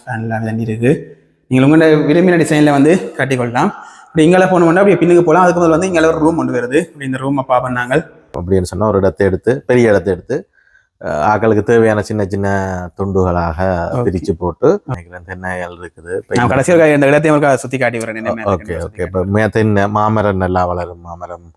ஃபேன்லாம் தண்ணி இருக்குது நீங்கள் உங்களோட விரும்பின டிசைனில் வந்து கட்டிக்கொள்ளலாம். இப்படி இங்கே போகணும்னா அப்படியே பின்னுக்கு போகலாம். அதுக்கு முதல்ல வந்து இங்கே ஒரு ரூம் ஒன்று வருது. இப்படி இந்த ரூமை பார்ப்போம் நாங்கள் அப்படின்னு சொன்னா ஒரு இடத்தை எடுத்து பெரிய இடத்தை எடுத்து ஆக்களுக்கு தேவையான சின்ன சின்ன துண்டுகளாக. பிரிச்சு போட்டு தென்னைகள் இருக்குது. கடைசியில் இந்த இடத்தையும் சுற்றி காட்டி வரேன் ஓகே ஓகே இப்போ தென்னை மாமரம் நல்லா வளரும். மாமரம்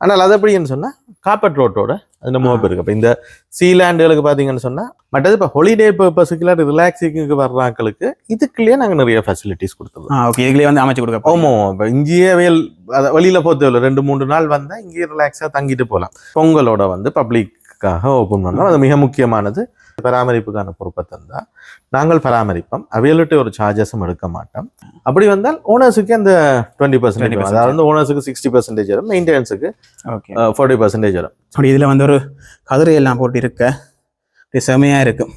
ஆனால் அது எப்படின்னு சொன்னா காப்பட் ரோட்டோட அது நம்ம ஆ. இருக்கு இப்போ இந்த சீலாண்டுகளுக்கு பார்த்தீங்கன்னு சொன்னா மற்றது இப்போ ஹாலிடே பர்பஸுக்குள்ள ரிலாக்ஸிங்க்கு வர்ற ஆட்களுக்கு இதுக்குள்ளேயே நாங்கள் நிறைய ஃபெசிலிட்டிஸ் கொடுத்துருவோம் ஓகே இதுலேயே வந்து அமைச்சு கொடுக்க. ஆமாம் இப்போ இங்கேயே வேல் அத வெளியில போகிறது ரெண்டு மூணு நாள் வந்தா இங்கேயே ரிலாக்ஸாக தங்கிட்டு போகலாம். பொங்கலோட வந்து பப்ளிக்காக ஓப்பன் பண்ணோம் அது மிக முக்கியமானது. பராமரிப்புக்கான பொறுப்பை தந்தா நாங்கள் பராமரிப்போம். அவையிலிட்டு ஒரு சார்ஜஸும் எடுக்க மாட்டோம். அப்படி வந்தால் ஓனர்ஸுக்கு அந்த டுவெண்ட்டி பர்சன்டேஜ் 20% அதாவது வந்து ஓனர்ஸுக்கு சிக்ஸ்டி பர்சன்டேஜ் வரும் மெயின்டெனன்ஸுக்கு ஓகே ஃபார்ட்டி பர்சன்டேஜ் வரும். அப்படி இதில் வந்து ஒரு கதிரை எல்லாம் போட்டு இருக்க. செமையாக இருக்கும்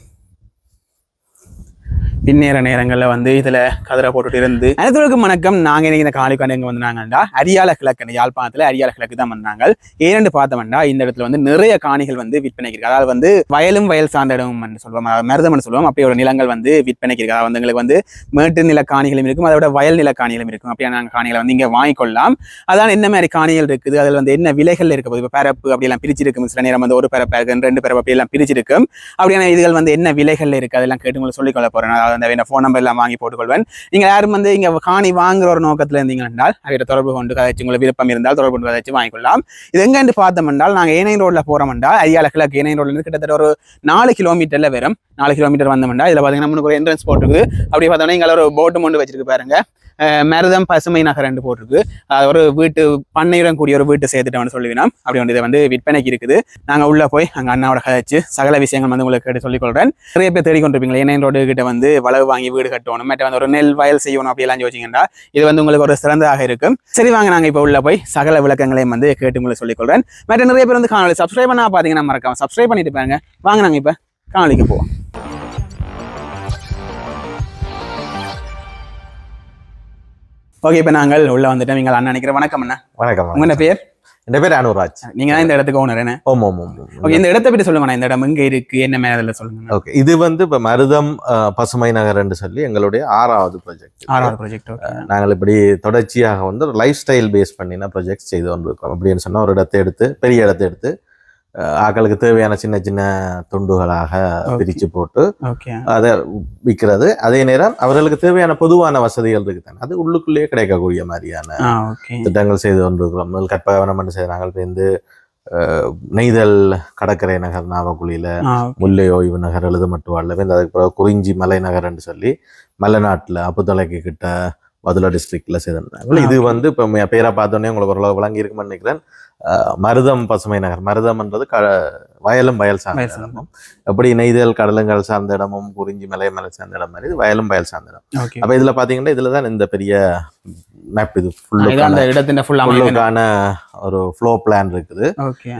பின்னேற நேரங்களில் வந்து இதில் கதிரை போட்டுட்டு இருந்து அனைத்துக்கும் வணக்கம். நாங்கள் இன்னைக்கு இந்த காலிக்கான எங்கே வந்தாங்கண்டா அரியால கிழக்கு யாழ்ப்பாணத்தில் அரியால கிழக்கு தான் வந்தாங்க ஏன்னு பார்த்தோம்னா இந்த இடத்துல வந்து நிறைய காணிகள் வந்து விற்பனைக்கு இருக்கு. அதாவது வந்து வயலும் வயல் சார்ந்த இடம் சொல்லுவோம் மருதம்னு சொல்லுவோம் அப்படி ஒரு நிலங்கள் வந்து விற்பனைக்கு இருக்கு. அதாவது வந்து எங்களுக்கு வந்து மேட்டு நில காணிகளும் இருக்கும். அதோட வயல் நில காணிகளும் இருக்கும். அப்படியான காணிகளை வந்து இங்கே வாங்கிக்கொள்ளலாம். அதான் என்ன மாதிரி காணிகள் இருக்குது? அதில் வந்து என்ன விலைகள் இருக்க? போகுது இப்போ பரப்பு அப்படியெல்லாம் பிரிச்சிருக்கும். சில நேரம் வந்து ஒரு பரப்பு இருக்கு ரெண்டு பரப்பு அப்படியெல்லாம் பிரிச்சிருக்கும். அப்படியான இதுகள் வந்து என்ன விலைகள் இருக்குது அதெல்லாம் கேட்டு உங்களுக்கு சொல்லிக்கொள்ள போகிறேன் அதாவது அந்த ஃபோன் நம்பர் எல்லாம் வாங்கி போட்டுக்கொள்வேன். நீங்கள் யாரும் வந்து இங்கே காணி வாங்குற ஒரு நோக்கத்தில் இருந்தீங்க என்றால் அவர்கிட்ட தொடர்பு கொண்டு கதைச்சு உங்களுக்கு விருப்பம் இருந்தால் தொடர்பு கொண்டு கதைச்சு வாங்கிக்கொள்ளலாம். இது எங்கன்னு பார்த்தோம் என்றால் நாங்கள் ஏனையன் ரோட்ல போறோம் என்றால் ஐயால கிழக்கு ஏனையன் ரோட்ல இருந்து கிட்டத்தட்ட ஒரு நாலு கிலோமீட்டர்ல வரும். நாலு கிலோமீட்டர் வந்தோம்னா இதில் பார்த்தீங்கன்னா முன்னுக்கு ஒரு என்ட்ரன்ஸ் போட்டுருக்குது அப்படி பார்த்தோம்னா இங்க ஒரு போட்டு மொண்டு வச்சிருக்கு பாருங்க. மருதம் பசுமை நகர் ரெண்டு போட்டிருக்கு. ஒரு வீட்டு பண்ணையுடன் கூடிய ஒரு வீட்டு சேர்த்துட்டோம்னு சொல்லுவினோம் அப்படி ஒன்று இது வந்து விற்பனைக்கு இருக்குது. நாங்கள் உள்ளே போய் அங்கே அண்ணாவோட கதைச்சு சகல விஷயங்கள் வந்து உங்களுக்கு கேட்டு சொல்லிக்கொள்கிறேன் நிறைய பேர் தேடிக்கொண்டிருப்பீங்க ஏனையன் ரோடு கிட்ட வந்து வளவு வாங்கி வீடு கட்டணும் மற்ற வந்து ஒரு நெல் வயல் செய்யணும் அப்படியெல்லாம் யோசிச்சிங்கன்னா இது வந்து உங்களுக்கு ஒரு சிறந்ததாக இருக்கும். சரி வாங்க நாங்கள் இப்போ உள்ளே போய் சகல விளக்கங்களையும் வந்து கேட்டு உங்களுக்கு சொல்லிக்கொள்கிறேன் மற்ற நிறைய பேர் வந்து காணொலி சப்ஸ்கிரைப் பண்ணால் பார்த்தீங்கன்னா மறக்காம சப்ஸ்கிரைப் பண்ணிட்டு பாருங்க. வாங்க நாங்கள் இப்போ காணொலிக்கு போவோம். ஓகே இப்போ நாங்கள் உள்ள வந்துட்டோம். நீங்கள் அண்ணா நினைக்கிறேன் வணக்கம் அண்ணா. வணக்கம் உங்க என்ன பேர்? என் பேர் அனுராஜ். நீங்க தான் இந்த இடத்துக்கு ஓனர் என்ன ஓம் ஓம் ஓம் ஓகே இந்த இடத்தை பற்றி சொல்லுங்க இந்த இடம் எங்க இருக்கு? என்ன மேல சொல்லுங்க ஓகே இது வந்து இப்போ மருதம் பசுமை நகர்ன்னு சொல்லி எங்களுடைய ஆறாவது ப்ராஜெக்ட் ஆறாவது ப்ராஜெக்ட் நாங்கள் இப்படி தொடர்ச்சியாக வந்து லைஃப் ஸ்டைல் பேஸ் பண்ணின ப்ராஜெக்ட் செய்து கொண்டிருக்கோம். அப்படின்னு சொன்னால் ஒரு இடத்தை எடுத்து பெரிய இடத்தை எடுத்து அஹ், ஆட்களுக்கு தேவையான சின்ன சின்ன துண்டுகளாக. பிரித்து போட்டு அதை விற்கிறது. அதே நேரம் அவர்களுக்கு தேவையான பொதுவான வசதிகள் இருக்கு தானே? அது உள்ளுக்குள்ளேயே கிடைக்கக்கூடிய மாதிரியான திட்டங்கள் செய்து கொண்டிருக்கிறோம். முதல் கற்பகவனம் என்று செய்து நாங்கள் அஹ், நெய்தல் கடற்கரை நகர் நாவக்குழியில முல்லை ஓய்வு நகர் எழுதுமட்டுவாள்ல வந்து அதுக்கு பிறகு குறிஞ்சி மலை நகர்ன்னு சொல்லி மலைநாட்டில் அப்புத்தலைக்கு கிட்ட மதுரை டிஸ்ட்ரிக்ட்ல செய்திருந்தாங்க. இது வந்து இப்போ பேரை பார்த்தோன்னே உங்களுக்கு ஓரளவு விளங்கி இருக்குமென்னு நினைக்கிறேன். மருதம் பசுமை நகர். மருதம்ன்றது க வயலும் வயல் சார்ந்த. இடமும். எப்படி நெய்தல் கடலுங்கள் சார்ந்த இடமும் குறிஞ்சி மலை மலை சார்ந்த இடம் மாதிரி வயலும் வயல் சார்ந்த இடம். அப்ப இதுல பாத்தீங்கன்னா இதுல தான் இந்த பெரிய மேப் இது ஃபுல்லுக்கான ஒரு ஃப்ளோ பிளான் இருக்குது.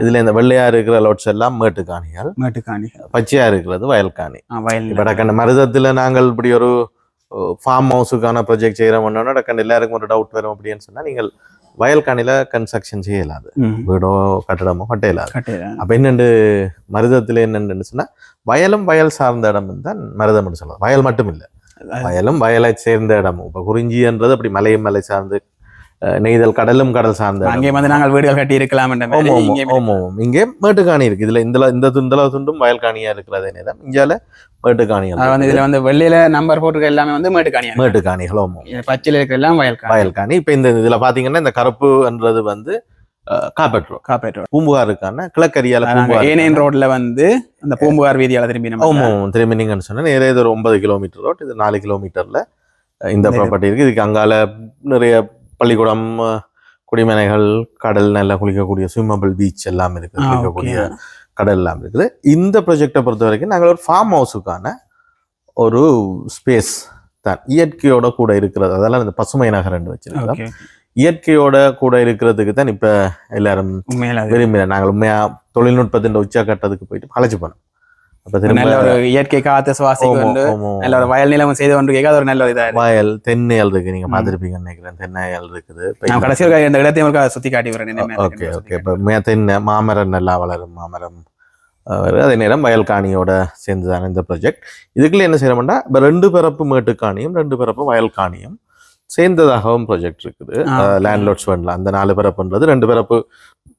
இதுல இந்த வெள்ளையா இருக்கிற லோட்ஸ் எல்லாம் மேட்டுக்காணிகள் மேட்டுக்காணி பச்சையா இருக்கிறது வயல்காணி ஆ வயல் இப்ப டக்கண்ட மருதத்துல நாங்கள் இப்படி ஒரு ஃபார்ம் ஹவுஸுக்கான ப்ராஜெக்ட் செய்யறோம்னா டக்கண்ட எல்லாருக்கும் ஒரு டவுட் வரும் அப்படின்னு சொன்னா நீங்கள் ம் வீடோ கட்டடமோ கட்ட இயலாது. கட்டுறேன் அப்ப என்னண்டு மருதத்துல என்னன்னு சொன்னா வயலும் வயல் சார்ந்த இடம் தான் மருதம்னு சொல்லலாம் வயல் மட்டும் இல்லை வயலும் வயலை சேர்ந்த இடமும். இப்ப குறிஞ்சின்றது அப்படி மலையும் மலை சார்ந்து நெய்தல் கடலும் கடல் சார்ந்த. அங்கே வந்து நாங்கள் வீடுகள் கட்டி இருக்கலாம் இங்கே மேட்டுக்காணி இருக்கு. இதுல இந்த இந்த துண்டல துண்டும் வயல்காணியா இருக்கிறதே நேரம். இங்கால மேட்டுக்காணிகள் வந்து இதுல வந்து வெள்ளையில நம்பர் போட்டிருக்க எல்லாமே வந்து மேட்டுக்காணி மேட்டுக்காணிகள் ஆமா பச்சையில இருக்கிற எல்லாம் வயல்காணி வயல்காணி இப்ப இந்த இதுல பாத்தீங்கன்னா இந்த கருப்புன்றது வந்து காப்பெட்ரோ காப்பேட் ரோட். பூம்புகாருக்கான கிழக்கரியால ஏனையன் ரோட்ல வந்து அந்த பூம்புகார் வீதியால திரும்பி நம்ம. திரும்பி நீங்கன்னு சொன்னா இது ஒரு ஒன்பது கிலோமீட்டர் ரோட். இது நாலு கிலோமீட்டர்ல இந்த ப்ராப்பர்ட்டி இருக்கு. இதுக்கு அங்கால நிறைய பள்ளிக்கூடம் குடிமனைகள் கடல் நல்லா குளிக்கக்கூடிய ஸ்விம்மபிள் பீச் எல்லாம் இருக்கு. ஆ, குளிக்கக்கூடிய. கடல் எல்லாம் இருக்குது. இந்த ப்ராஜெக்டை பொறுத்த வரைக்கும் நாங்கள் ஒரு ஃபார்ம் ஹவுஸுக்கான ஒரு ஸ்பேஸ் தான். இயற்கையோட கூட இருக்கிறது அதெல்லாம் இந்த பசுமை நகரன்னு வச்சிருக்கோம் ஓகே. இயற்கையோட கூட இருக்கிறதுக்கு தான் இப்ப எல்லாரும் விரும்பின நாங்கள் உண்மையா தொழில்நுட்பத்தின் உச்சக்கட்டத்துக்கு போயிட்டு பழச்சு போனோம். நல்ல ஒரு இயற்கை காத்து சுவாசிக்க வந்து. நல்ல ஒரு வயல் நிலமும் செய்து கொண்டு கேட்க ஒரு நல்ல ஒரு இதா இருக்கு. வயல் தென்னையல் இருக்கு நீங்க ம். பாத்திருப்பீங்கன்னு நினைக்கிறேன். தென்னையல் இருக்குது. நான் கடைசியில் இந்த இடத்தையும் சுத்தி காட்டி வரேன் ஓகே ஓகே. இப்ப தென்னை மாமரம் நல்லா வளரும் மாமரம் அதே நேரம் வயல் காணியோட சேர்ந்துதான் இந்த ப்ராஜெக்ட் இதுக்குள்ள என்ன செய்யறோம்னா இப்போ ரெண்டு பிறப்பு மேட்டு காணியும் ரெண்டு பிறப்பு வயல் காணியும் சேர்ந்ததாகவும் ப்ராஜெக்ட் இருக்குது. லேண்ட்லோட்ஸ் ஃபண்ட்ல அந்த நாலு பிறப்புன்றது ரெண்டு பிறப்பு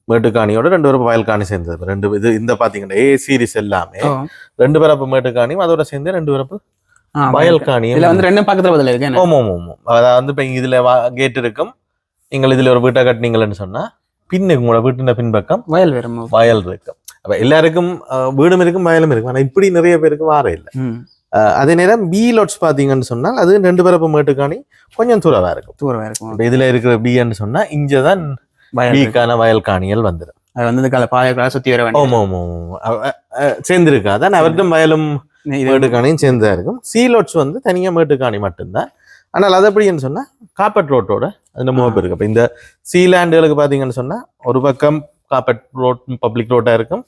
மேட்டுக்காணியோட ரெண்டு பிறப்பு வயல் காணி சேர்ந்தது. ரெண்டு இது இந்த பாத்தீங்கன்னா ஏ சீரிஸ் எல்லாமே. ரெண்டு பிறப்பு மேட்டுக்காணியும் அதோட சேர்ந்து ரெண்டு பிறப்பு ஆ, வயல் காணியும் இதுல வந்து ரெண்டும் பக்கத்துல பதில் இருக்கு ஆமா ஆமா அதாவது வந்து இப்போ இதுல கேட் இருக்கும். நீங்கள் இதுல ஒரு வீட்டை கட்டினீங்கன்னு சொன்னா பின்னுக்கு உங்களோட வீட்டின் பின்பக்கம் வயல் வேறும் வயல் இருக்கும். அப்ப எல்லாருக்கும் வீடும் இருக்கும் வயலும் இருக்கும். ஆனா இப்படி நிறைய பேருக்கு வார இல்லை. அதே நேரம் பி லோட்ஸ் பாத்தீங்கன்னு சொன்னால் அது ரெண்டு பிறப்பு மேட்டுக்காணி கொஞ்சம் தூரவா இருக்கும். தூரம் இருக்கும். இதுல இருக்கிற பின்னு சொன்னா இருக்கு. பிக்கான வயல் காணிகள் வந்துடும் அது வந்து இந்த கால பாய சுத்தி வர ஆமா அவ- அஹ், சேர்ந்திருக்கு அதான் அவர்கிட்ட வயலும் மேட்டுக்காணியும் சேர்ந்தா இருக்கும். சி லோட்ஸ் வந்து தனியா மேட்டுக்காணி மட்டும்தான். ஆனால் அது எப்படின்னு சொன்னா காப்பட் ரோட்டோட அது மூவ் இருக்கு. அப்ப இந்த சி லேண்டுகளுக்கு பாத்தீங்கன்னு சொன்னா ஒரு பக்கம் காப்பட் ரோட் பப்ளிக் ரோட்டா இருக்கும்.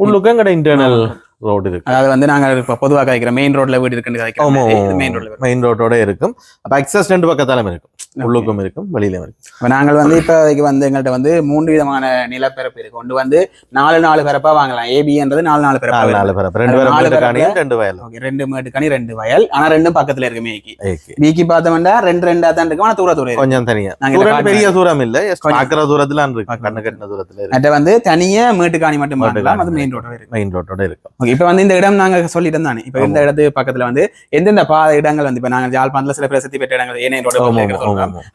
உள்ளுக்கு எங்கட இன்டர்னல் ரோடு இருக்கு. அதாவது வந்து நாங்க இப்ப பொதுவா கதைக்கிற மெயின் ரோட்ல வீடு இருக்குன்னு மெயின் ரோட்ல மெயின் ரோட்டோட இருக்கும். அப்ப அக்சஸ் ரெண்டு பக்கத்தாலும் இருக்கும். உள்ளுக்கும் இருக்கும் வெளியிலும் இருக்கும். இப்ப நாங்கள் வந்து இப்ப இதுக்கு வந்து எங்கள்கிட்ட வந்து மூன்று விதமான நிலப்பரப்பு இருக்கு. ஒன்று வந்து நாலு நாலு பரப்பா வாங்கலாம். ஏபின்றது நாலு நாலு பரப்பா நாலு பரப்பு ரெண்டு நாலு மேட்டுக்காணியும் ரெண்டு வயலும் ஓகே ரெண்டு மேட்டுக்கணி ரெண்டு வயல். ஆனா ரெண்டும் பக்கத்துல இருக்கு மேய்க்கு ஓகே பிக்கு பார்த்தோம்னா ரெண்டு ரெண்டா தான் இருக்கும். ஆனா தூர தூரம் கொஞ்சம் தனியா. நாங்க தூரம் காட்டுறோம். பெரிய தூரம் இல்ல. பாக்குற தூரத்துல இருக்கு. கண்ணு கட்டின தூரத்துல இருக்கு. வந்து தனியா மேட்டுக்காணி மட்டும் அது. மெயின் ரோட்ல இருக்கு. மெயின் ரோட்டோட இருக்கும். ஓகே இப்போ வந்து இந்த இடம் நாங்க சொல்லிட்டு தானே. இப்போ இந்த இடத்து பக்கத்துல வந்து எந்தெந்த பாத இடங்கள் வந்து இப்ப நாங்க ஜாழ்ப்பாணத்துல சில பிரசித்தி பெற்ற இடங்கள் ஏனைய ரோடு.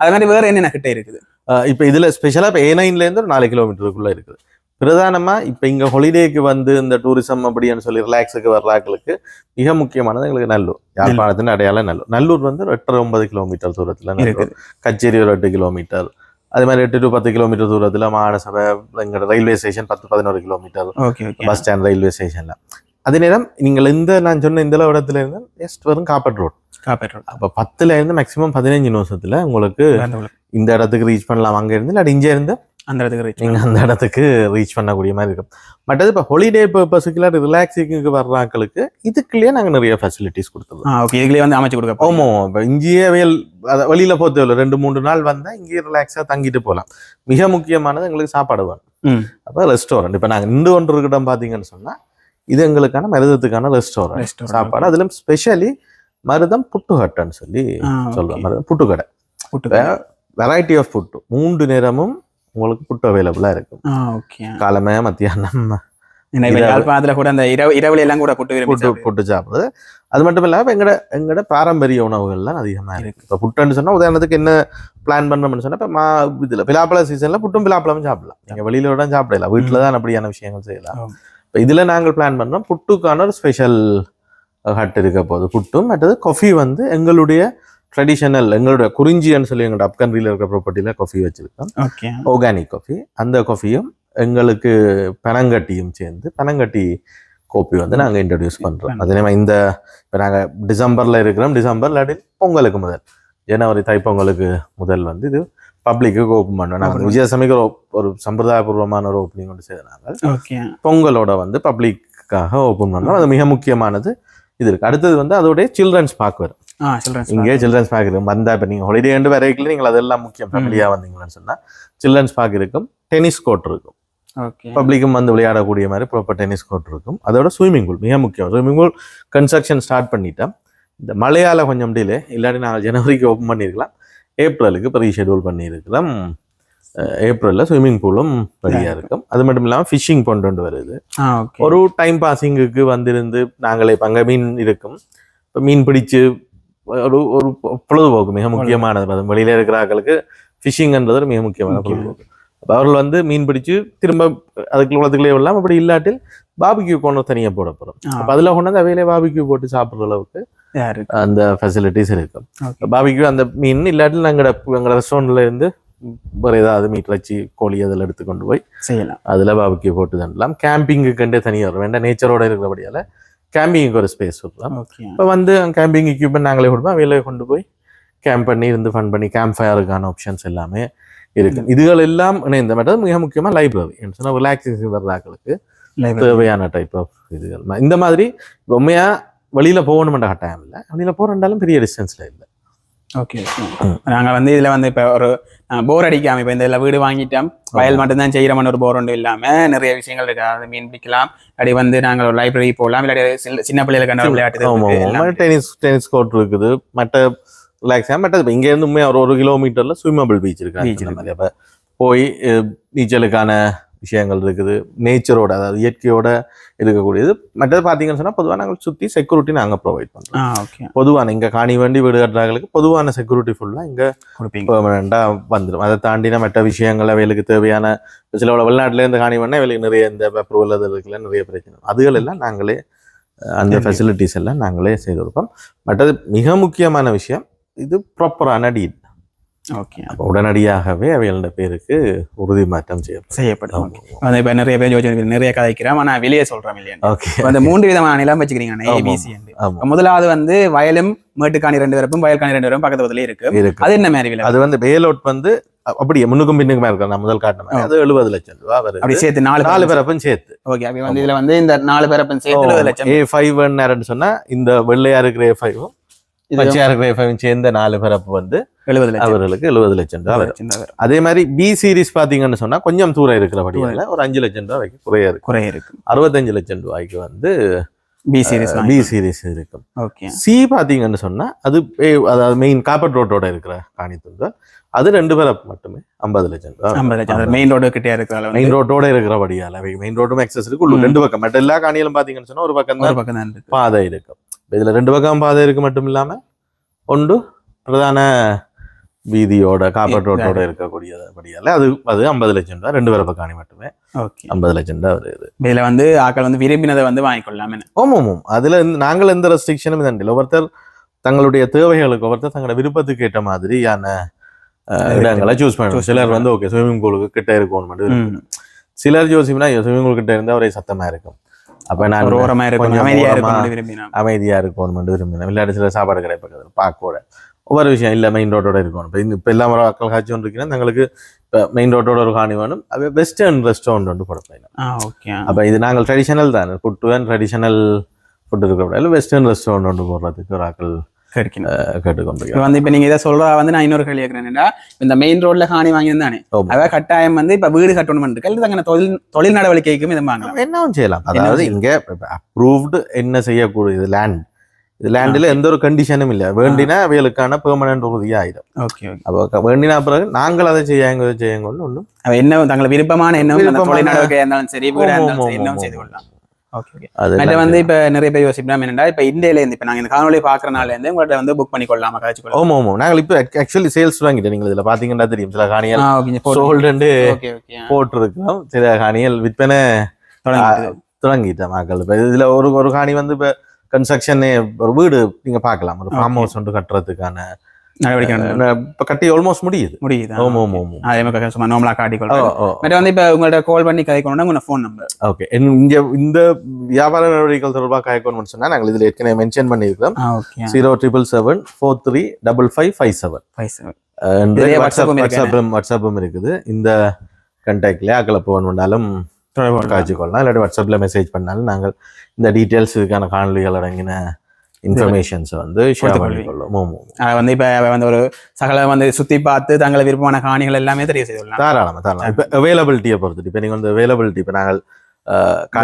அது மாதிரி வேற என்னென்ன கிட்ட இருக்குது? இப்ப இதுல ஸ்பெஷலா இப்ப ஏ நைன்ல இருந்து ஒரு நாலு கிலோமீட்டருக்குள்ள இருக்குது. பிரதானமா இப்ப இங்க ஹாலிடேக்கு வந்து இந்த டூரிசம் அப்படின்னு சொல்லி ரிலாக்ஸுக்கு வர்றாங்களுக்கு மிக முக்கியமானது எங்களுக்கு நல்லூர். யாழ்ப்பாணத்தின் அடையாளம் நல்லூர். நல்லூர் வந்து எட்டரை ஒன்பது கிலோமீட்டர் தூரத்துல இருக்குது. கச்சேரி ஒரு எட்டு கிலோமீட்டர் அதே மாதிரி எட்டு டு பத்து கிலோமீட்டர் தூரத்துல மாநசபை எங்களோட ரயில்வே ஸ்டேஷன் பத்து பதினோரு கிலோமீட்டர் பஸ் ஸ்டாண்ட் ரயில்வே ஸ்டேஷன்ல அதே நேரம் நீங்கள் இந்த நான் சொன்ன இந்த இடத்துல இருந்து எஸ்ட் வரும் காப்பட் ரோட் காப்பேட் ரோட் அப்ப பத்துல இருந்து மேக்ஸிமம் பதினஞ்சு நிமிஷத்துல உங்களுக்கு இந்த இடத்துக்கு ரீச் பண்ணலாம். அங்க இருந்து இல்லாட்டி இங்க இருந்து அந்த இடத்துக்கு reach நீங்க அந்த இடத்துக்கு ரீச் பண்ணக்கூடிய மாதிரி இருக்கும். மற்றது இப்போ ஹாலிடே பர்பஸுக்கு இல்லை ரிலாக்ஸிங்க்கு வர்றாங்களுக்கு இதுக்குள்ளேயே நாங்க நிறைய ஃபெசிலிட்டிஸ் கொடுத்துருவோம். ஆ ஓகே இதுலயே வந்து அமைச்சு கொடுக்க ஆமா இப்போ இங்கேயே வேல் அத வெளியில போத்தேவையில்ல ரெண்டு மூணு நாள் வந்தா இங்கேயே ரிலாக்ஸா தங்கிட்டு போகலாம் மிக முக்கியமானது எங்களுக்கு சாப்பாடு வேணும். அப்போ ரெஸ்டாரண்ட் இப்போ நாங்க நின்று ஒன்று இருக்கிடம் பார்த்தீங்கன்னு சொன்னா இது எங்களுக்கான மருதத்துக்கான ரெஸ்டாரண்ட் சாப்பாடு. அதிலும் ஸ்பெஷலி மருதம் புட்டுஹட்டுன்னு சொல்லி சொல்லுவோம். okay. மருதம் புட்டுக்கடை. புட்டு வெரைட்டி ஆஃப் புட்டு மூன்று நேரமும் உங்களுக்கு புட்டு அவைலபிளா இருக்கும். ஓகே காலமே மத்தியானம். யாழ்ப்பாணத்துல கூட அந்த இரவு இரவுல எல்லாம் கூட புட்டு புட்டு. புட்டு சாப்பிடுறது அது மட்டும் இல்லாம எங்கட எங்கட பாரம்பரிய உணவுகள்லாம் அதிகமா இருக்கு. இப்போ புட்டுன்னு சொன்னா உதாரணத்துக்கு என்ன பிளான் பண்ணோம்னு சொன்னா இப்போ மா இதுல பிலாப்பழ சீசன்ல புட்டும் பிலாப்பழமும் சாப்பிடலாம். நீங்க வெளியில விட சாப்பிடலாம் வீட்டில தான் அப்படியான விஷயங்கள் செய்யலாம். இப்போ இதுல நாங்கள் பிளான் பண்ணோம் புட்டுக்கான ஒரு ஸ்பெஷல் ஹட் இருக்க போகுது. புட்டும் மற்றது காஃபி வந்து எங்களுடைய ட்ரெடிஷனல் எங்களுடைய குறிஞ்சின்னு சொல்லி எங்களோட அப்கண்ட்ரியில் இருக்கிற ப்ராப்பர்ட்டியில் காஃபி வச்சிருக்கோம். ஓகே ஆர்கானிக் காஃபி அந்த காஃபியும் எங்களுக்கு பனங்கட்டியும் சேர்ந்து பனங்கட்டி கோப்பி வந்து நாங்கள் இன்ட்ரடியூஸ் பண்ணுறோம் அதே மாதிரி இந்த இப்போ நாங்கள் டிசம்பரில் இருக்கிறோம். டிசம்பர் இல்லாட்டி பொங்கலுக்கு முதல். ஜனவரி தைப்பொங்கலுக்கு முதல் வந்து இது பப்ளிக்கு ஓப்பன் பண்ணோம். நாங்கள் விஜயசமிக்கு ஒரு ஒரு சம்பிரதாயபூர்வமான ஒரு ஓப்பனிங் கொண்டு செய்தனால பொங்கலோட வந்து பப்ளிக்காக ஓப்பன் பண்ணோம். அது மிக முக்கியமானது இது இருக்கு. அடுத்தது வந்து அதோடைய சில்ட்ரன்ஸ் பார்க் வரும். இங்கே சில்ட்ரன்ஸ் பார்க் இருக்கும். வந்தா இப்போ நீங்கள் ஹாலிடே ரெண்டு வரைக்கும் நீங்கள் அதெல்லாம் முக்கியம் ஃபேமிலியாக வந்தீங்கன்னு சொன்னால் சில்ட்ரன்ஸ் பார்க் இருக்கும் டென்னிஸ் கோர்ட் இருக்கும். பப்ளிக்கும் வந்து விளையாடக்கூடிய மாதிரி ப்ராப்பர் டென்னிஸ் கோர்ட் இருக்கும். அதோட ஸ்விம்மிங் பூல் மிக முக்கியம். ஸ்விம்மிங் பூல் கன்ஸ்ட்ரக்ஷன் ஸ்டார்ட் பண்ணிட்டேன். இந்த மழையால கொஞ்சம் டிலே இல்லாட்டி நாங்கள் ஜனவரிக்கு ஓப்பன் பண்ணியிருக்கலாம். ஏப்ரலுக்கு இப்போ ரீஷெடியூல் பண்ணியிருக்கலாம் ஏப்ரலில் ஸ்விம்மிங் பூலும் ரெடியாக இருக்கும். அது மட்டும் இல்லாமல் ஃபிஷிங் கொண்டு வந்து வருது. ஒரு டைம் பாசிங்குக்கு வந்திருந்து நாங்களே இப்ப அங்க மீன் இருக்கும். இப்போ மீன் பிடிச்சு ஒரு ஒரு பொழுதுபோக்கு மிக முக்கியமானது. அது வெளியில இருக்கிற ஆட்களுக்கு ஃபிஷிங்ன்றது மிக முக்கியமான முக்கியம். பொழுதுபோக்கு. அப்ப அவர்கள் வந்து மீன் பிடிச்சு திரும்ப அதுக்கு குளத்துக்குள்ளே விடலாம். அப்படி இல்லாட்டில் பாபிக்யூ கொண்டு தனியாக போட போகிறோம். அப்போ அதில் கொண்டு வந்து அவையிலே பாபிக்யூ போட்டு சாப்பிட்ற அளவுக்கு அந்த ஃபெசிலிட்டிஸ் இருக்கும். பாபிக்யூ அந்த மீன் இல்லாட்டில் எங்களோட எங்களோட ரெஸ்டாரண்ட்ல இருந்து வேறு ஏதாவது மீட் வச்சு கோழி அதில் எடுத்து கொண்டு போய் செய்யலாம். அதில் பாபிக்யூ போட்டு தண்டலாம் கேம்பிங்குக்குண்டே தனியாக வரும். வேண்டாம் நேச்சரோட இருக்கிறபடியால் கேம்பிங்க்கு ஒரு ஸ்பேஸ் ஓகே இப்போ வந்து கேம்பிங் எக்யூப்மெண்ட் நாங்களே கொடுப்போம். வெளியே கொண்டு போய் கேம்ப் பண்ணி இருந்து ஃபன் பண்ணி கேம்ப் ஃபயருக்கான ஆப்ஷன்ஸ் எல்லாமே இருக்கு இதுகள் எல்லாம் இணைந்த மட்டும் மிக முக்கியமாக லைப்ரரி சொன்னால் ரிலாக்ஸேஷன் வர்றாக்களுக்கு தேவையான டைப் ஆஃப் இதுகள். இந்த மாதிரி உண்மையாக வெளியில் போகணுமென்ற கட்டாயம் இல்லை. வெளியில் போகிறண்டாலும் பெரிய டிஸ்டன்ஸில் இல்லை. ஓகே நாங்க வந்து இதுல வந்து இப்ப ஒரு போர் அடிக்காம இப்ப இந்த இதுல வீடு வாங்கிட்டோம். வயல் மட்டும்தான் செய்யறோம்னு ஒரு போர் ஒன்று இல்லாம நிறைய விஷயங்கள் இருக்கு. அது மீன் பிடிக்கலாம். அப்படி வந்து நாங்க ஒரு லைப்ரரி போகலாம் இல்லாட்டி சின்ன பிள்ளைகளுக்கு விளையாட்டு எல்லாம் ஆமா. டென்னிஸ் டென்னிஸ் கோர்ட் இருக்குது. மற்ற ரிலாக்ஸ் மற்ற இப்ப இங்க இருந்து உண்மையா ஒரு ஒரு கிலோமீட்டர்ல ஸ்விம்மபிள் பீச் இருக்கு. Beach அந்த மாதிரி. அப்ப போய் நீச்சலுக்கான விஷயங்கள் இருக்குது. நேச்சரோட அதாவது இயற்கையோட இருக்கக்கூடியது. மற்றது பாத்தீங்கன்னு சொன்னா பொதுவா நாங்கள் சுத்தி செக்யூரிட்டி நாங்க ப்ரொவைட் ஆ ஓகே பொதுவான இங்க காணி வேண்டி வீடு கட்டுறாங்களுக்கு பொதுவான செக்யூரிட்டி ஃபுல்லா இங்க கொடுப்பீங்க. பெர்மனண்டா வந்துடும் அதை தாண்டின மற்ற விஷயங்கள் அவைகளுக்கு தேவையான சில வெளிநாட்டுல இருந்து காணி பண்ணா அவைகளுக்கு நிறைய இந்த அப்ரூவல் அது இருக்குல்ல நிறைய பிரச்சனை அதுகள் எல்லாம் நாங்களே அந்த. ஃபெசிலிட்டிஸ் எல்லாம் நாங்களே செய்து கொடுப்போம். மற்றது மிக முக்கியமான விஷயம் இது ப்ராப்பரான டீட் ஓகே உடனடியாகவே அவைகளோட பேருக்கு உறுதி மாற்றம் செய்யும் செய்யப்படும். வந்து இப்ப நிறைய பேர் யோசிச்சு நிறைய கதைக்கிறோம். ஆனா வெளியே சொல்றோம் இல்லையா? ஓகே அந்த மூன்று விதமான நிலம் வச்சுக்கிறீங்க. ஏபிசி முதலாவது வந்து வயலும் மேட்டுக்காணி ரெண்டு பேருக்கும் வயல்காணி ரெண்டு பேரும் பக்கத்து பக்கத்துல இருக்கு. இருக்கு. அது என்ன மாதிரி அது வந்து பேலோட் வந்து அப்படியே முன்னுக்கும் பின்னுக்குமா இருக்கிற நான் முதல் காட்டின அது எழுபது லட்சம் ரூபா வருது. அப்படி சேர்த்து நாலு நாலு பேரப்பும் சேர்த்து. ஓகே அப்படி வந்து இதுல வந்து இந்த நாலு பேரப்பன் சேர்த்து இருபது லட்சம். ஏ ஃபைவ் சொன்னா இந்த வெள்ளையா இருக்கிற ஏ ஃபைவும் இருக்கிற சேர்ந்த நாலு பிறப்பு வந்து எழுபது லட்சம். அவர்களுக்கு எழுபது லட்சம் ரூபா வரும். அதே மாதிரி பி சீரிஸ் பாத்தீங்கன்னு சொன்னா கொஞ்சம் தூரம் இருக்கிறபடியால ஒரு அஞ்சு லட்சம் ரூபாய் வரைக்கும் குறைய இருக்கு. குறைய இருக்கு. அறுபத்தஞ்சு லட்சம் ரூபாய்க்கு வந்து பி சீரிஸ் பி சீரிஸ் இருக்கும். ஓகே சி பாத்தீங்கன்னு சொன்னா அது அதாவது மெயின் காப்பர் ரோட்டோட இருக்கிற காணித்துண்டு அது ரெண்டு பிறப்பு மட்டுமே ஐம்பது லட்சம் ஐம்பது லட்சம். மெயின் ரோடு கிட்டே இருக்கிற மெயின் ரோட்டோட இருக்கிறபடியால மெயின் ரோட்டும் எக்ஸஸ் இருக்கு. ரெண்டு பக்கம். மற்ற எல்லா காணியிலும் பாத்தீங்கன்னு சொன்னா ஒரு பக்கம் தான் பக்கம் தான் பாதை இருக்கும். இதுல ரெண்டு பக்கம் பாதை இருக்கு மட்டும் இல்லாம ஒன்று பிரதான வீதியோட காப்பர் ரோட்டோட இருக்கக்கூடியபடியால அது அது ஐம்பது லட்சம் ரூபாய் ரெண்டு பிறப்பு காணி மட்டுமே. ஓகே ஐம்பது லட்சம் ரூபாய் வருது. இதுல வந்து ஆக்கள் வந்து விரும்பினதை வந்து வாங்கிக்கொள்ளலாம் என்ன? ஓம் ஓம் அதுல நாங்கள் எந்த ரெஸ்ட்ரிக்ஷனும் இல்லை. ஒவ்வொருத்தர் தங்களுடைய தேவைகளுக்கு ஒவ்வொருத்தர் தங்களோட விருப்பத்துக்கு ஏற்ற மாதிரியான இடங்களை சூஸ் பண்ணுவோம் சிலர். வந்து ஓகே ஸ்விம்மிங் பூலுக்கு கிட்ட இருக்கணும். சிலர் யோசிப்புனா ஸ்விம்மிங் பூல் கிட்ட இருந்தா ஒரே சத்தமா இருக்கும். அப்ப நான் ஒரு ஓரமா இருக்கும் கொஞ்சம் அமைதியா ஓரமா- இருக்கும் விரும்பினா. அமைதியா இருக்கணும் விரும்பினேன் விளையாட்டு சில சாப்பாடு கடை பக்கத்தில் பார்க்கோட ஒவ்வொரு விஷயம் இல்லை மெயின் ரோட்டோட இருக்கணும். இப்போ இப்போ எல்லாம் மக்கள் காட்சி ஒன்று இருக்குன்னா தங்களுக்கு இப்போ மெயின் ரோட்டோட ஒரு காணி வேணும். அது வெஸ்டர்ன் ரெஸ்டாரண்ட் ஒன்று கொடுப்பேன் ஓகே அப்போ இது நாங்கள் ட்ரெடிஷனல் தான். ஃபுட்டு அண்ட் ட்ரெடிஷனல் ஃபுட் இருக்கிற வெஸ்டர்ன் ரெஸ்டாரண்ட் ஒன்று போடுறதுக்கு ஒரு ஆக்கள் கேட்டுக்கொண்டிருக்கோம் வந்து இப்ப நீங்க இதை சொல்றா வந்து நான் இன்னொரு கேள்வி கேட்கிறேன்னா இந்த மெயின் ரோட்ல காணி வாங்கியிருந்தானே. அதாவது கட்டாயம் வந்து இப்ப வீடு கட்டணும் இருக்கு. அல்லது அங்கே தொழில் தொழில் நடவடிக்கைக்கும் இது வாங்கலாம். என்னவும் செய்யலாம். அதாவது இங்க அப்ரூவ்டு என்ன செய்யக்கூடியது லேண்ட் லேண்டில் எந்த ஒரு கண்டிஷனும் இல்லை. வேண்டினா அவைகளுக்கான பெர்மனன்ட் உறுதியாயிடும் ஓகே ஓகே அப்போ வேண்டினா பிறகு நாங்கள் அதை செய்யாங்க செய்யுங்கன்னு ஒன்றும் என்ன தங்களை விருப்பமான என்ன தொழில் நடவடிக்கையா இருந்தாலும் சரி வீடா ஆமா, இருந்தாலும் சரி என்னவும் செய்து. கொள்ளலாம். அதுல வந்து இப்ப நிறைய பேர் யோசிப்போம். என்னடா இப்ப இந்தியில இருந்து இப்ப நாங்க இந்த காணொலி பாக்குறனால இருந்து உங்கள்ட்ட வந்து புக் பண்ணி கொள்ளலாமா கழிச்சு கொள்ளலாம் ஓமா ஓமா நாங்கள் இப்போ ஆக்சுவலி சேல்ஸ் வாங்கிட்டோம். நீங்கள் இதில் பார்த்தீங்கன்னா தெரியும். சில போட்டு சோல்டு போட்டிருக்கிறோம். சில காணிகள் விற்பனை தொடங்கிட்டு தொடங்கிட்டேன் மக்கள் இப்போ இதில் ஒரு ஒரு காணி வந்து இப்போ கன்ஸ்ட்ரக்ஷன் ஒரு வீடு நீங்கள் பார்க்கலாம். ஒரு ஃபார்ம். ஹவுஸ் ஒன்று கட்டுறதுக்கான நடவடிக்கை இப்போ கட்டி ஆல்மோஸ்ட் முடியுது. முடியுது? ஓம் ஓம் அதே மாதிரி சும்மா நார்மலா காட்டி ஓ கொள்றேன் ஓ பட் வந்து இப்ப உங்கள்ட்ட கால் பண்ணி கதைக்கணும்னா உங்க ஃபோன் நம்பர் ஓகே இங்க இந்த வியாபார நடவடிக்கைகள் தொடர்பாக காய்க்கணும்னு சொன்னா நாங்கள் இதில் ஏற்கனவே மென்ஷன் பண்ணியிருக்கிறோம். Okay zero triple seven four three double five five seven பைசா வாட்ஸ்அப் இதுலயே WhatsApp-உம் இருக்கு. வாட்ஸ்அப்பும் வாட்ஸ்அப்பும் இருக்குது. இந்த கண்டாக்ட்லேயே போகணுன்னாலும் தொடர்பு கொள்ளலாம். காய்ச்சி கொள்ளலாம். இல்லாட்டி வாட்ஸ்அப்பில் மெசேஜ் பண்ணாலும் நாங்கள் இந்த டீட்டெயில்ஸ் இதுக்கான காணொலிகள் அடங்கின இன்ஃபர்மேஷன்ஸை வந்து ஷேர் பண்ணிக்கொள்ளும் வந்து இப்ப வந்து ஒரு சகல வந்து சுத்தி பார்த்து தங்களை விருப்பமான காணிகள் எல்லாமே தெரிய செய்துள்ளலாம் தாராளமா தாராளம். இப்போ அவைலபிலிட்டியை பொறுத்துட்டு இப்போ நீங்கள் வந்து அவைலபிலிட்டி இப்போ நாங்கள்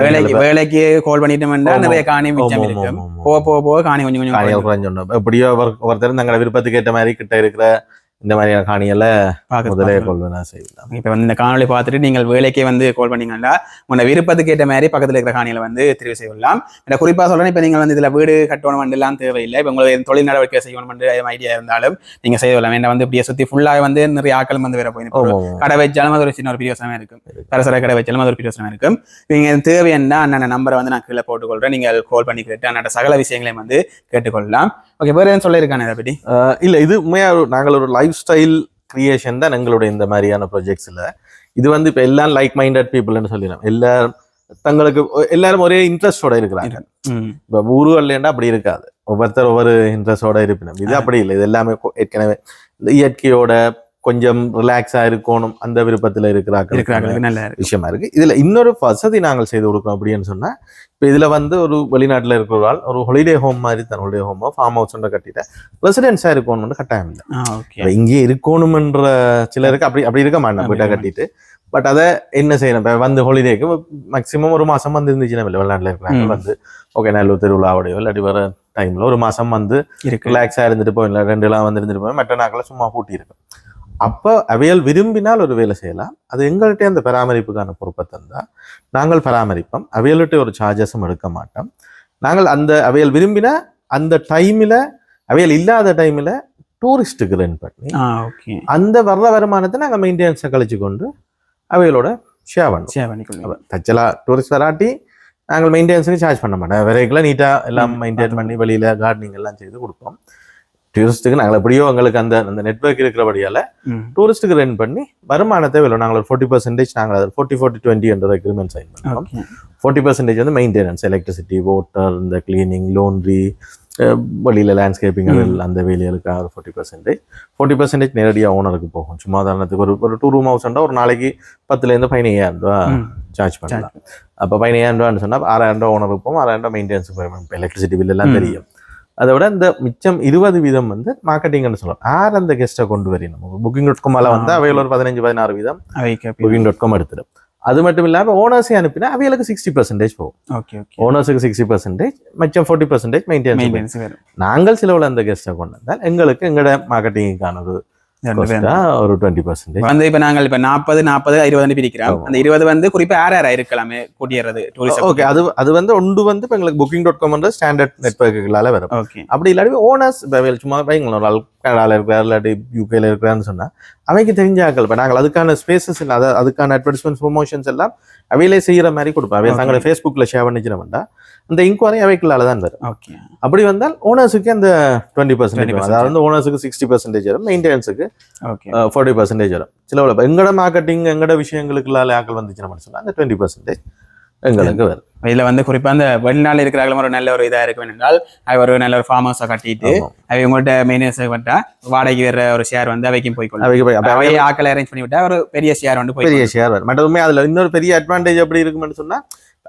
வேலைக்கு வேலைக்கு கால் பண்ணிட்டோம்னா. நிறைய காணி மிச்சம் ஆமா, இருக்கு ஆமா, ஆமா. போக போக போக காணி கொஞ்சம் கொஞ்சம் எப்படியோ ஒவ்வொருத்தரும் தங்களோட விருப்பத்துக்கு ஏற்ற மாதிரி கிட்ட இருக்கிற இந்த மாதிரியான காணிகளை முதலே. கொள்வனா செய்யலாம். இப்ப வந்து இந்த காணொளி பார்த்துட்டு நீங்கள் வேலைக்கே வந்து கால் பண்ணீங்கன்னா உங்களோட விருப்பத்துக்கு ஏற்ற மாதிரி பக்கத்துல இருக்கிற காணிகளை வந்து தெரிவு செய்யலாம். இந்த குறிப்பா சொல்றேன் இப்ப நீங்கள் வந்து இதுல வீடு கட்டணும் எல்லாம் தேவையில்லை. இப்ப உங்களுக்கு தொழில் நடவடிக்கை செய்யணும் ஐடியா இருந்தாலும் நீங்க செய்து கொள்ளலாம். ஏன்னா வந்து இப்படியே சுத்தி ஃபுல்லா வந்து நிறைய ஆக்கள் வந்து வேற போய் ஆமா, ஆமா. கடை வச்சாலும் அது ஒரு சின்ன ஒரு பிரியோசனமா இருக்கும். பரசர கடை வச்சாலும் அது ஒரு பிரியோசனமா இருக்கும். நீங்க தேவையான அண்ணன் நம்பரை வந்து நான் கீழே போட்டுக்கொள்றேன். நீங்கள் கால் பண்ணி கேட்டு அண்ணாட்ட சகல விஷயங்களையும் வந்து கேட்டுக்கொள்ளலாம். ஓகே வேற எதுவும் சொல்லியிருக்கானே இதை பற்றி இல்ல இது உண்மையா ஒரு- நாங்கள் ஒரு லைஃப் ஸ்டைல் கிரியேஷன் தான் எங்களுடைய இந்த மாதிரியான ப்ராஜெக்ட்ஸ்ல இது வந்து இப்ப எல்லாம் லைக் மைண்டட் பீப்புள்னு சொல்லிடலாம் எல்லாரும் தங்களுக்கு எல்லாரும் ஒரே இன்ட்ரெஸ்டோட இருக்கிறாங்க. ம். இப்ப ஊருகள்லேண்டா அப்படி இருக்காது. ஒவ்வொருத்தர் ஒவ்வொரு இன்ட்ரெஸ்டோட இருப்பினும். இது அப்படி இல்லை. இது எல்லாமே ஏற்கனவே இந்த இயற்கையோட கொஞ்சம் ரிலாக்ஸா இருக்கணும். அந்த விருப்பத்துல இருக்கிறார்கள். இருக்கிறாங்களுக்கு நல்லா விஷயமா இருக்கு. இதுல இன்னொரு வசதி நாங்கள் செய்து கொடுக்கோம் அப்படின்னு சொன்னா இப்ப இதுல வந்து ஒரு வெளிநாட்டுல இருக்கிற ஒரு ஹொலிடே ஹோம் மாதிரி தன் ஹொலிடே ஹோமோ ஃபார்ம் ஹவுஸ் கட்டிட்ட ரெசிடென்ஸா இருக்கணும்னு கட்டாயம் இல்லை. இங்கே இருக்கணும்ன்ற சிலருக்கு அப்படி அப்படி இருக்க மாட்டேன் வீட்டை கட்டிட்டு. பட் அதை என்ன செய்யணும்? இப்ப வந்து ஹாலிடேக்கு மேக்ஸிமம் ஒரு மாசம் வந்து இருந்துச்சுன்னா இல்லை வெளிநாட்டுல இருக்கிறாங்க. வந்து ஓகே நல்லூர் திருவிழாவோடையோ இல்லாட்டி வர டைம்ல ஒரு மாசம் வந்து இருக்கு. ரிலாக்ஸா இருந்துட்டு போயிடல ரெண்டு எல்லாம் வந்து இருந்துட்டு போய் மற்ற நாட்களை சும்மா பூட்டி இருக்கும் அப்போ அவையல் விரும்பினால் ஒரு வேலை செய்யலாம். அது எங்கள்கிட்ட அந்த பராமரிப்புக்கான பொறுப்பை தந்தா நாங்கள் பராமரிப்போம். அவையல்கிட்ட ஒரு சார்ஜஸும் எடுக்க மாட்டோம். நாங்கள் அந்த அவையல் விரும்பினா அந்த டைமில் அவையல் இல்லாத டைமில் டூரிஸ்ட்டுக்கு ரென் பண்ணி ஓகே. அந்த வர்ற வருமானத்தை நாங்கள் மெயின்டெனன்ஸை கழிச்சு கொண்டு அவைகளோட ஷேர் பண்ணுவோம். சரி பண்ணிக்கொள்ளுங்க தச்சலா டூரிஸ்ட் வராட்டி நாங்கள் மெயின்டெனன்ஸுக்கு சார்ஜ் பண்ண மாட்டோம். விரைக்கெல்லாம் நீட்டாக எல்லாம் மெயின்டைன் பண்ணி வெளியில் கார்டனிங் எல்லாம் செய்து கொடுப்போம். டூரிஸ்ட்டுக்கு நாங்கள் எப்படியோ எங்களுக்கு அந்த அந்த நெட்ஒர்க் இருக்கிறபடியால டூரிஸ்ட்டுக்கு ரென் பண்ணி வருமானத்தை வெளில நாங்கள் ஒரு ஃபோர்ட்டி பர்சன்டேஜ் நாங்கள் அதில் ஃபோர்ட்டி ஃபோர்ட்டி டுவெண்ட்டி என்ற அக்ரிமெண்ட் சைன் பண்ணுவோம் ஓகே ஃபோர்ட்டி பர்சன்டேஜ் வந்து மெயின்டெனன்ஸ் எலக்ட்ரிசிட்டி வாட்டர் இந்த கிளீனிங் லோன்ரி வெளியில் லேண்ட்ஸ்கேப்பிங் அந்த வேலைகளுக்காக ஒரு ஃபோர்ட்டி பர்சன்டேஜ் ஃபோர்ட்டி பர்சன்டேஜ் நேரடியாக ஓனருக்கு போகும். சும்மா உதாரணத்துக்கு ஒரு ஒரு டூ ரூம் ஹவுஸ் ஒரு நாளைக்கு பத்துலேருந்து பதினையாயிரம் ரூபா சார்ஜ் பண்ணலாம். அப்போ பதினையாயிரம் ரூபான்னு சொன்னால் ஆறாயிரம் ரூபா ஓனருக்கு போகும் ஆறாயிரம் ரூபா மெயின்டெனன்ஸ் இப்போ எலக்ட்ரிசிட்டி பில் எல்லாம். தெரியும். அதை விட இந்த மிச்சம் இருபது வீதம் வந்து மார்க்கெட்டிங்னு சொல்லலாம். யார் அந்த கெஸ்ட்டை கொண்டு வரணும் புக்கிங் டாட் காமில் வந்து அவையில் ஒரு பதினஞ்சு பதினாறு வீதம் புக்கிங் டாட் காம் எடுத்துடும். அது மட்டும் இல்லாமல் ஓனர்ஸே அனுப்பினா அவைகளுக்கு சிக்ஸ்டி பர்சன்டேஜ் போகும். ஓகே ஓகே ஓனர்ஸுக்கு சிக்ஸ்டி பர்சன்டேஜ் மிச்சம் ஃபோர்ட்டி பர்சன்டேஜ் வேறு நாங்கள் சிலவில் அந்த கெஸ்ட்டை கொண்டு வந்தால் எங்களுக்கு எங்களோட மார்க்கெட்டிங்கான ஒரு டுவெண்ட்டி பர்சன்டேஜ் வந்து இப்ப நாங்கள் இப்ப நாற்பது நாற்பது இருபது பிரிக்கிறோம். அந்த இருபது வந்து குறிப்பா யார் யாரா இருக்கலாமே கூட்டியறது டூரிஸ்ட் ஓகே அது அது வந்து ஒன்று வந்து இப்போ எங்களுக்கு புக்கிங் டாட் காம்ன்ற ஸ்டாண்டர்ட் நெட்ஒர்க்குகளால் வரும். ஓகே அப்படி இல்லாட்டி ஓனர்ஸ் சும்மா வைங்களேன் ஒரு ஆள் கனடாவில் இருக்கிறார் இல்லாட்டி யூகேல இருக்கிறான்னு சொன்னா அவைக்கு தெரிஞ்ச ஆட்கள் இப்போ நாங்கள் அதுக்கான ஸ்பேசஸ் இல்லை அதை அதுக்கான அட்வர்டைஸ்மெண்ட் ப்ரொமோஷன்ஸ் எல்லாம் அவையிலே செய்யற மாதிரி கொடுப்போம். அவை Okay. தங்களை ஃபேஸ்புக்கில் ஷேர் பண்ணிச்சிடமாட்டா அந்த இன்கொயரி அவைக்குள்ளால தான் வரும். ஓகே அப்படி வந்தால் ஓனர்ஸுக்கு அந்த டுவெண்ட்டி பர்சன்டேஜ் 20% அதாவது வந்து ஓனர்ஸுக்கு சிக்ஸ்டி பர்சன்டேஜ் வரும் மெயின்டெனன்ஸுக்கு ஓகே ஃபார்ட்டி பர்சன்டேஜ் வரும். சில எங்கட மார்க்கெட்டிங் எங்கட விஷயங்களுக்குள்ளால ஆக்கள் வந்துச்சுன்னு சொன்னா அந்த டுவெண்ட்டி பர்சன்டேஜ் எங்களுக்கு வரும். இதுல வந்து குறிப்பா அந்த வெளிநாள் இருக்கிறாங்களும் ஒரு நல்ல ஒரு இதா இருக்கும் என்றால் அது ஒரு நல்ல ஒரு ஃபார்ம் ஹவுஸை கட்டிட்டு. அவை உங்கள்கிட்ட மெயினன்ஸ் விட்டா வாடகைக்கு வேற ஒரு ஷேர் வந்து அவைக்கும் போய் அவையே ஆக்களை அரேஞ்ச் பண்ணி விட்டா ஒரு பெரிய ஷேர் வந்து பெரிய ஷேர் வரும். மற்றதுமே அதுல இன்னொரு பெரிய அட்வான்டேஜ் எப்படி இருக்கும்னு சொன்னா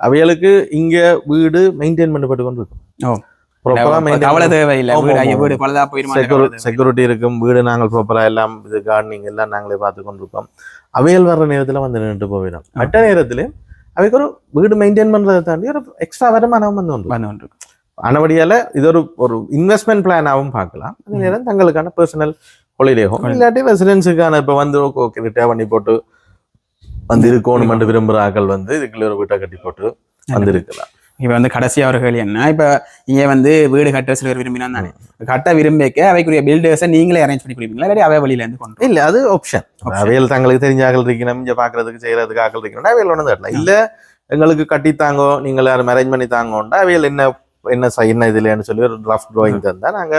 அவைகளுக்கு இங்க வீடு மெயின்டைன் பண்ணப்பட்டு கொண்டு இருக்கும். செக்யூரிட்டி இருக்கும். வீடு நாங்கள் ப்ராப்பரா எல்லாம் இது கார்டனிங் எல்லாம் நாங்களே பார்த்து கொண்டிருக்கோம். அவைகள் வர்ற நேரத்துல வந்து நின்று போயிடும். மற்ற நேரத்துல அவைக்கு ஒரு வீடு மெயின்டைன் பண்றதை தாண்டி ஒரு எக்ஸ்ட்ரா வருமானம் வந்து வந்து. ஆனபடியால இது ஒரு ஒரு இன்வெஸ்ட்மெண்ட் பிளானாகவும் பார்க்கலாம். அதே நேரம் தங்களுக்கான பர்சனல் ஹாலிடே ஹோம் இல்லாட்டி ரெசிடென்ஸுக்கான இப்போ வந்து ஓகே ரிட்டையர் பண்ணி போட்டு வந்து இருக்கணும்னு விரும்புகிற ஆட்கள் வந்து இதுக்குள்ள ஒரு வீட்டை கட்டி போட்டு வந்து இருக்கலாம் இப்ப வந்து கடைசியா ஒரு கேள்வி என்ன? இப்ப இங்க வந்து வீடு கட்ட சிலர் விரும்பினா தானே. கட்ட விரும்பிக்க அவைக்குரிய பில்டர்ஸை நீங்களே அரேஞ்ச் பண்ணி கொடுப்பீங்களா? இல்லாட்டி அவை வழியில இருந்து கொண்டு இல்ல அது ஆப்ஷன் அவையல் தங்களுக்கு தெரிஞ்ச ஆக்கள் இருக்கணும் இங்க பாக்குறதுக்கு செய்யறதுக்கு ஆக்கள் இருக்கணும் அவையல் ஒன்று தரலாம் இல்ல எங்களுக்கு கட்டித்தாங்கோ நீங்கள் யாரும் அரேஞ்ச் பண்ணி தாங்கோண்டா அவையல் என்ன என்ன என்ன இதுலன்னு சொல்லி ஒரு ரஃப் drawing தந்தா நாங்க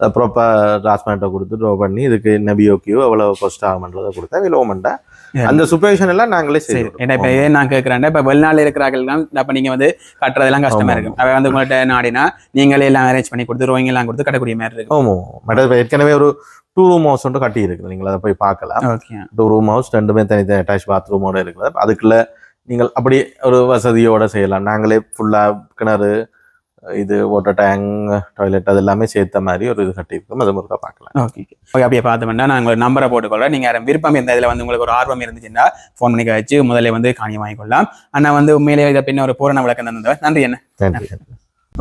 ப்ராப்பர் டிராஸ்மெண்ட்டை கொடுத்து ட்ரா பண்ணி இதுக்கு என்ன பிஓக்கியோ எவ்வளவு காஸ்ட் ஆகும்ன்றதை கொடுத்தா அவையில் ஓமெண்டா அந்த சுப்பேஷன் எல்லாம் நாங்களே செய்வோம் ஏன்னா இப்ப இதே நான் கேட்கறேன் இப்ப வெளிநாட்டுல இருக்கிறார்கள் அப்ப நீங்க வந்து கட்டுறதெல்லாம் கஷ்டமா. இருக்கும். அவ வந்து உங்கள்ட்ட நாடினா நீங்களே எல்லாம் அரேஞ்ச் பண்ணி கொடுத்து ரோயிங் எல்லாம் கொடுத்து கட்டக்கூடிய மாதிரி இருக்கும். ஆமா மற்ற இப்ப ஏற்கனவே ஒரு டூ ரூம் ஹவுஸ் ஒன்று கட்டி இருக்குது. நீங்கள் அதை போய் பார்க்கலாம். ஓகே டூ ரூம் ஹவுஸ் ரெண்டுமே தனித்தனி அட்டாச் பாத்ரூமோட இருக்குது. அதுக்குள்ள நீங்கள் அப்படி ஒரு வசதியோட செய்யலாம். நாங்களே ஃபுல்லா கிணறு இது வாட்டர் டேங்க் டாய்லெட் அது எல்லாமே சேர்த்த மாதிரி ஒரு இது கட்டியிருக்கோம். அது முருகா பார்க்கலாம். ஓகே ஓகே அப்படியே பார்த்தோம்னா நாங்கள் ஒரு நம்பரை போட்டுக்கொள்றோம் நீங்கள் விருப்பம் இருந்த இதில் வந்து உங்களுக்கு ஒரு ஆர்வம் இருந்துச்சுன்னா ஃபோன் பண்ணி வச்சு முதல்ல வந்து காணியம் வாங்கிக்கொள்ளலாம். ஆனால் வந்து உண்மையிலேயே இதை பின்ன ஒரு பூரண விளக்கம் தந்தவர் நன்றி என்ன நன்றி.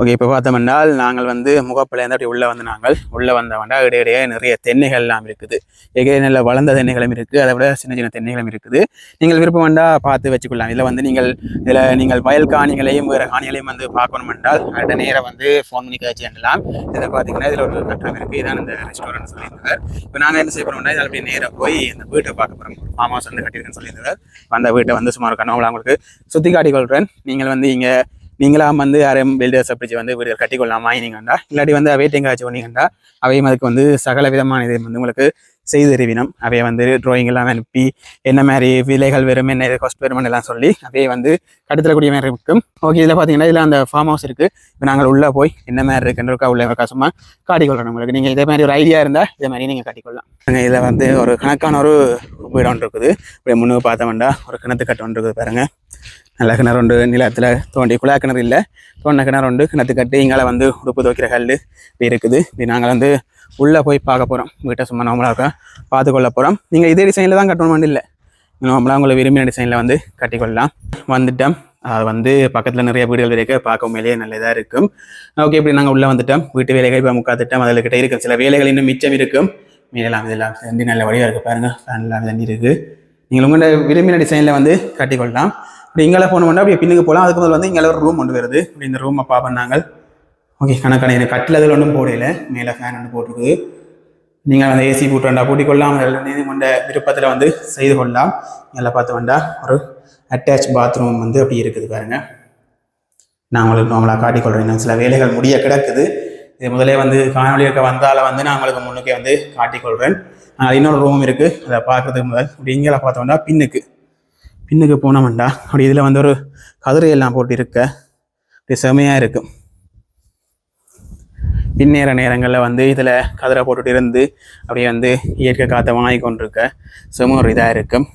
ஓகே இப்போ பார்த்தோம்னால் நாங்கள் வந்து முகப்பிலேருந்து அப்படி உள்ளே வந்து நாங்கள் உள்ளே வந்தவண்டா இடையிடையே நிறைய தென்னைகள் எல்லாம் இருக்குது. எங்கே நல்ல வளர்ந்த தென்னைகளும் இருக்குது. அதை விட சின்ன சின்ன தென்னைகளும் இருக்குது. நீங்கள் விருப்பம் வேண்டா பார்த்து வச்சுக்கொள்ளலாம். இதில் வந்து நீங்கள் இதில் நீங்கள் வயல் காணிகளையும் வேறு காணிகளையும் வந்து பார்க்கணும் என்றால் அடுத்த நேரம் வந்து ஃபோன் பண்ணி கழிச்சு எண்ணலாம் இதில் பார்த்தீங்கன்னா இதில் ஒரு கட்டணம் இருக்குது. இதான் இந்த ரெஸ்டாரண்ட் சொல்லியிருந்தார். இப்போ நாங்கள் என்ன செய்ய போகிறோம்னா இதில் அப்படியே நேராக போய் இந்த வீட்டை பார்க்க போகிறோம் ஃபார்ம் ஹவுஸ் வந்து கட்டியிருக்கேன்னு சொல்லியிருந்தார். அந்த வீட்டை வந்து சுமார் கனவுல உங்களுக்கு சுற்றி காட்டி கொள்கிறேன் நீங்கள் வந்து இங்கே நீங்களாம் வந்து யாரையும் பில்டர்ஸ் பிடிச்சி வந்து வீடுகள் கட்டிக்கொள்ளலாம் வாங்கினீங்கண்டா இல்லாட்டி வந்து வெயிட்டிங் ஆச்சு ஒன்றிங்கண்டா அவையும் அதுக்கு வந்து சகல விதமான இது வந்து உங்களுக்கு செய்து தருவினோம் அவையை வந்து ட்ராயிங் எல்லாம் அனுப்பி என்ன மாதிரி விலைகள் வரும் என்ன காஸ்ட் வரும் எல்லாம் சொல்லி அவையை வந்து கட்டுத்தரக்கூடிய மாதிரி இருக்கும். ஓகே இதில் பார்த்தீங்கன்னா இதில் அந்த ஃபார்ம் ஹவுஸ் இருக்குது இப்போ நாங்கள் உள்ளே போய் என்ன மாதிரி இருக்குன்றக்கா உள்ள சும்மா காட்டிக்கொள்கிறோம் உங்களுக்கு. நீங்கள் இதே மாதிரி ஒரு ஐடியா இருந்தால் இதே மாதிரி நீங்கள் காட்டிக்கொள்ளலாம். நாங்கள் இதில் வந்து ஒரு கணக்கான ஒரு வீடு ஒன்று இருக்குது. இப்படி பார்த்த வேண்டாம் ஒரு கிணத்து கட்டு ஒன்று இருக்குது பாருங்கள் நல்ல கிணறு நிலத்தில் தோண்டி குழா கிணறு இல்லை. தோண்டின கிணறு உண்டு கிணத்து கட்டி இங்கால வந்து உடுப்பு துவைக்கிற கல் இப்படி இருக்குது. இப்படி நாங்கள் வந்து உள்ளே போய் பார்க்க போகிறோம் வீட்டை சும்மா நார்மலாக இருக்க பார்த்து கொள்ள போகிறோம் நீங்கள் இதே டிசைனில் தான் கட்டணும் இல்லை. நார்மலாக உங்களை விரும்பின டிசைனில் வந்து கட்டிக்கொள்ளலாம். வந்துட்டோம். அது வந்து பக்கத்தில் நிறைய வீடுகள் இருக்கு. பார்க்க உண்மையிலேயே நல்லதாக இருக்கும். ஓகே இப்படி நாங்கள் உள்ளே வந்துட்டோம். வீட்டு வேலைகள் இப்போ முக்காத்துட்டோம் அதில் கிட்டே இருக்கும் சில வேலைகள் இன்னும் மிச்சம் இருக்கும். மீனெல்லாம் இதெல்லாம் சேர்ந்து நல்ல வழியாக இருக்குது பாருங்கள் ஃபேன்லாம் தண்ணி இருக்குது நீங்கள் உங்களோட விரும்பின டிசைனில் வந்து கட்டிக்கொள்ளலாம். இப்படி இங்கே போனோம்னா அப்படியே பின்னுக்கு போகலாம். அதுக்கு முதல்ல வந்து இங்கே ஒரு ரூம் ஒன்று வருது. அப்படி இந்த ரூமை பார்ப்போம் நாங்கள் ஓகே கணக்கான எனக்கு கட்டில் அதில் ஒன்றும் போடல. மேலே ஃபேன் ஒன்று போட்டிருக்குது. நீங்கள் அந்த ஏசி போட்டு வேண்டாம் பூட்டி கொள்ளலாம். நீங்கள் கொண்ட விருப்பத்தில் வந்து செய்து கொள்ளலாம். இதில் பார்த்து வேண்டா ஒரு அட்டாச் பாத்ரூம் வந்து அப்படி இருக்குது பாருங்க. நான் உங்களுக்கு நார்மலாக காட்டிக்கொள்கிறேன் சில வேலைகள் முடிய கிடக்குது. இது முதலே வந்து காணொலியாக வந்தால் வந்து நான் உங்களுக்கு முன்னுக்கே வந்து காட்டிக்கொள்கிறேன் இன்னொரு ரூம் இருக்குது அதை பார்க்கறதுக்கு முதல். அப்படி இங்கே பார்த்தோம்னா பின்னுக்கு. பின்னுக்கு போனோம்டா. அப்படி இதில் வந்து ஒரு கதிரையெல்லாம் போட்டு இருக்க அப்படி செமையாக இருக்கும் பின்னேற நேரங்களில் வந்து இதில் கதிரை போட்டுட்டு இருந்து அப்படியே வந்து இயற்கை காற்றை வாங்கி கொண்டிருக்க. செம ஒரு இதாக இருக்கும்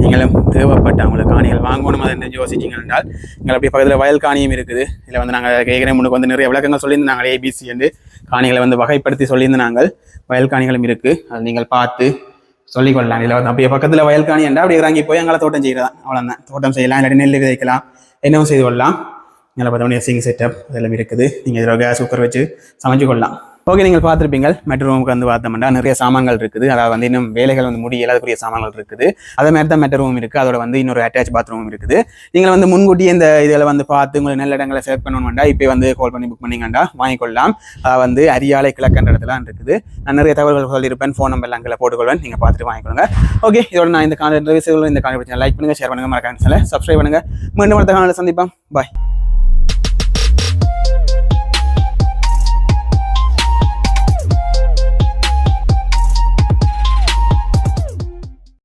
நீங்களும் தேவைப்பட்ட அவங்களுக்கு காணிகள் வாங்கணும் அதை என்ன யோசிச்சிங்க என்றால் எங்களை அப்படியே பக்கத்தில் வயல் காணியும் இருக்குது. இதில் வந்து நாங்கள் கேட்குற முன்னுக்கு வந்து நிறைய விளக்கங்கள் சொல்லியிருந்தாங்க ஏபிசி என்று. காணிகளை வந்து வகைப்படுத்தி சொல்லியிருந்தாங்க. வயல் காணிகளும் இருக்குது அதை நீங்கள் பார்த்து சொல்லிக்கொள்ளலாம். இதில் வந்து அப்படியே பக்கத்தில் வயல்காணி என்றால் அப்படியே இறங்கி போய் அங்கே தோட்டம் செய்கிறதா அவ்வளோதான் தோட்டம் செய்யலாம் இல்லாட்டி நெல் விதைக்கலாம் என்னவும் செய்து கொள்ளலாம். எங்களை பார்த்தோம்னா சிங் செட்டப் இதெல்லாம் இருக்குது. நீங்கள் இதில் கேஸ் குக்கர் வச்சு சமைச்சு கொள்ளலாம். ஓகே நீங்கள் பார்த்துருப்பீங்க மெட்ரோ ரூமுக்கு வந்து பார்த்தோம்னா நிறைய சாமான்கள் இருக்குது. அதாவது வந்து இன்னும் வேலைகள் வந்து முடியல அதுக்குரிய சாமான்கள் இருக்குது. அதே மாதிரி தான் மெட்ரோ ரூம் இருக்குது அதோட வந்து இன்னொரு அட்டாச் பாத்ரூம் இருக்குது. நீங்கள் வந்து முன்கூட்டி இந்த இதில் வந்து பார்த்து உங்களுக்கு நல்ல இடங்களை செலக்ட் பண்ணணும்டா இப்போ வந்து கால் பண்ணி புக் பண்ணிங்கண்டா வாங்கிக்கொள்ளலாம். அதாவது வந்து அரியாலை கிழக்கன்ற இடத்துல இருக்குது. நான் நிறைய தகவல்கள் சொல்லியிருப்பேன். ஃபோன் நம்பர் அங்கே போட்டுக்கொள்வேன். நீங்கள் பார்த்துட்டு வாங்கிக்கொள்ளுங்க. ஓகே இதோட நான் இந்த காணொலி இந்த காணொலி லைக் பண்ணுங்கள் ஷேர் பண்ணுங்கள் மறக்காம சப்ஸ்கிரைப் பண்ணுங்கள் மீண்டும் அடுத்த காலையில் சந்திப்போம். பாய்